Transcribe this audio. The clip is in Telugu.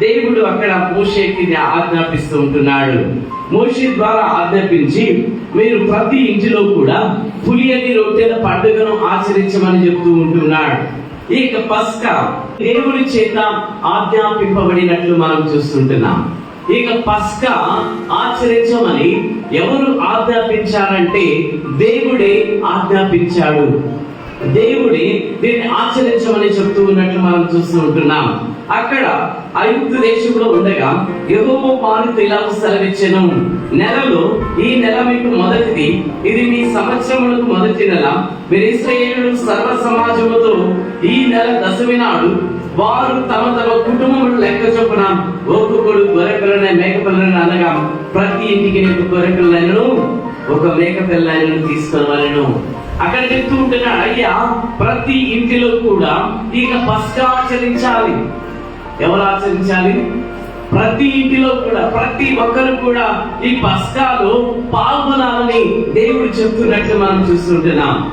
దేవుడు అక్కడ మోషేకి ఆజ్ఞాపిస్తూ ఉంటున్నాడు. మోషే ద్వారా ఆజ్ఞాపించి మీరు ప్రతి ఇంటిలో కూడా పులియని రొట్టెల పండుగను ఆచరించమని చెప్తూ ఉంటున్నాడు. ఇక పస్కా దేవుడి చేత ఆజ్ఞాపింపబడినట్లు మనం చూస్తుంటున్నాం. ఇక పస్కా ఆచరించమని ఎవరు ఆజ్ఞాపించారంటే దేవుడే ఆజ్ఞాపించాడు. దేవుడే దీన్ని ఆచరించమని చెప్తూ ఉన్నట్లు మనం చూస్తూ ఉంటున్నాం. అక్కడ ఐగుప్తు దేశంలో ఉండగా యెహోవా వారితో ఇలా సెలవిచ్చెను. నెలలో ఈ నెల మీకు మొదటిది. ఇది మీ సంవత్సరములకు మొదటి నెల. మీరు ఇస్రాయేలు సర్వ సమాజముతో ఈ నెల దశమి నాడు వారు తమ తమ కుటుంబములు లెక్క చొప్పున ఒక్కొక్కడు గొర్రె పిల్లని మేక అనగా ప్రతి ఇంటికి ఒక గొర్రెపిల్లలను ఒక మేక పిల్లను అక్కడ చెప్తూ ఉంటున్నాడు అయ్యా ప్రతి ఇంటిలో కూడా ఇక పస్కా ఆచరించాలి. ఎవరు ఆచరించాలి? ప్రతి ఇంటిలో కూడా ప్రతి ఒక్కరు కూడా ఈ పస్కాలో పాల్గొనాలని దేవుడు చెప్తున్నట్లు మనం చూస్తుంటున్నాం.